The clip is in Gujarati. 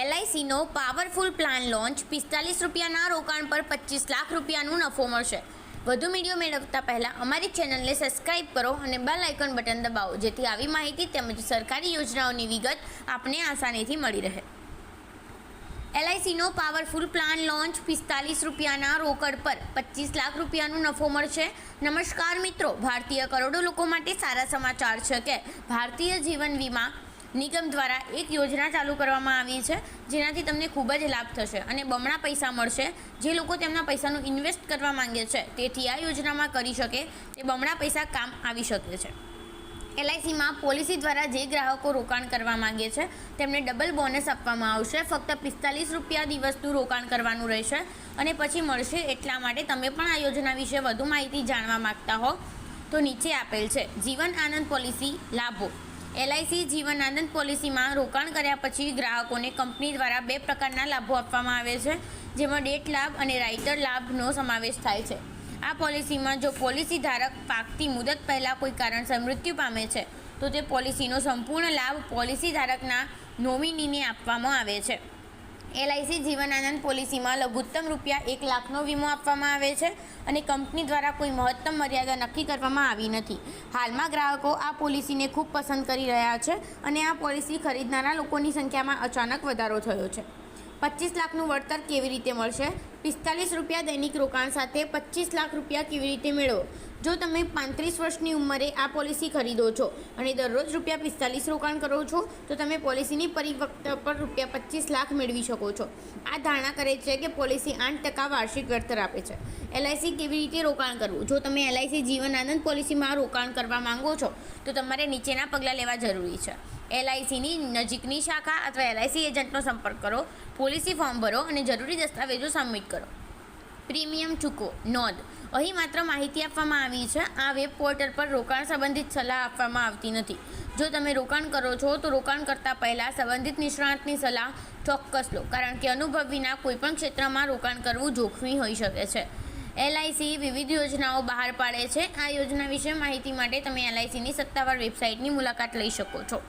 એલઆઈસીનો પાવરફુલ પ્લાન લોન્ચ પિસ્તાલીસ રૂપિયાના રોકાણ પર પચીસ લાખ રૂપિયાનું નફો મળશે. વધુ વીડિયો મેળવતા પહેલાં અમારી ચેનલને સબસ્ક્રાઇબ કરો અને બેલ આઇકોન બટન દબાવો, જેથી આવી માહિતી તેમજ સરકારી યોજનાઓની વિગત આપને આસાનીથી મળી રહે. એલઆઈસીનો પાવરફુલ પ્લાન લોન્ચ પિસ્તાલીસ રૂપિયાના રોકડ પર પચીસ લાખ રૂપિયાનું નફો મળશે. નમસ્કાર મિત્રો, ભારતીય કરોડો લોકો માટે સારા સમાચાર છે કે ભારતીય જીવન વીમા નિગમ દ્વારા એક યોજના ચાલુ કરવામાં આવી છે, જેનાથી તમને ખૂબ જ લાભ થશે અને બમણા પૈસા મળશે. જે લોકો તેમના પૈસાનું ઇન્વેસ્ટ કરવા માંગે છે, તેથી આ યોજનામાં કરી શકે તે બમણા પૈસા કામ આવી શકે છે. એલઆઈસીમાં પોલિસી દ્વારા જે ગ્રાહકો રોકાણ કરવા માંગે છે, તેમને ડબલ બોનસ આપવામાં આવશે. ફક્ત પિસ્તાલીસ રૂપિયા દિવસનું રોકાણ કરવાનું રહેશે અને પછી મળશે એટલા માટે તમે પણ આ યોજના વિશે વધુ માહિતી જાણવા માંગતા હો. તો નીચે આપેલ છે, જીવન આનંદ પોલિસી લાભો. એલઆઈસી જીવન આનંદ પોલિસીમાં રોકાણ કર્યા પછી ગ્રાહકોને કંપની દ્વારા બે પ્રકારના લાભો આપવામાં આવે છે, જેમાં ડેટ લાભ અને રાઇટર લાભનો સમાવેશ થાય છે. આ પોલિસીમાં જો પોલિસી ધારક પાકતી મુદત પહેલાં કોઈ કારણસર મૃત્યુ પામે છે, તો તે પોલિસીનો સંપૂર્ણ લાભ પોલિસી ધારકના નોમિનીને આપવામાં આવે છે. એલઆઈસી જીવન આનંદ પોલિસીમાં લઘુત્તમ રૂપિયા એક લાખનો વીમો આપવામાં આવે છે અને કંપની દ્વારા કોઈ મહત્તમ મર્યાદા નક્કી કરવામાં આવી નથી. હાલમાં ગ્રાહકો આ પોલિસીને ખૂબ પસંદ કરી રહ્યા છે અને આ પોલિસી ખરીદનારા લોકોની સંખ્યામાં અચાનક વધારો થયો છે. પચીસ લાખનું વળતર કેવી રીતે મળશે? પિસ્તાલીસ રૂપિયા દૈનિક રોકાણ સાથે પચીસ લાખ રૂપિયા કેવી રીતે મેળવો? જો તમે પાંત્રીસ વર્ષની ઉંમરે આ પોલિસી ખરીદો છો અને દરરોજ રૂપિયા પિસ્તાલીસ રોકાણ કરો છો, તો તમે પોલિસીની પરિપક્વતા પર રૂપિયા પચીસ લાખ મેળવી શકો છો. આ ધારણા કરે છે કે પોલિસી આઠ ટકા વાર્ષિક વળતર આપે છે. એલઆઈસી કેવી રીતે રોકાણ કરવું? જો તમે એલઆઈસી જીવન આનંદ પોલિસીમાં રોકાણ કરવા માંગો છો, તો તમારે નીચેના પગલાં લેવા જરૂરી છે. એલઆઈસીની નજીકની શાખા અથવા એલઆઈસી એજન્ટનો સંપર્ક કરો, પોલિસી ફોર્મ ભરો અને જરૂરી દસ્તાવેજો સબમિટ કરો. પ્રીમિયમ ચૂકવો. નોંધ. અહીં માત્ર માહિતી આપવામાં આવી છે. આ વેબ પોર્ટલ પર રોકાણ સંબંધિત સલાહ આપવામાં આવતી નથી. જો તમે રોકાણ કરો છો, તો રોકાણ કરતાં પહેલાં સંબંધિત નિષ્ણાતની સલાહ ચોક્કસ લો, કારણ કે અનુભવ વિના કોઈપણ ક્ષેત્રમાં રોકાણ કરવું જોખમી હોઈ શકે છે. એલઆઈસી વિવિધ યોજનાઓ બહાર પાડે છે. આ યોજના વિશે માહિતી માટે તમે એલઆઈસીની સત્તાવાર વેબસાઇટની મુલાકાત લઈ શકો છો.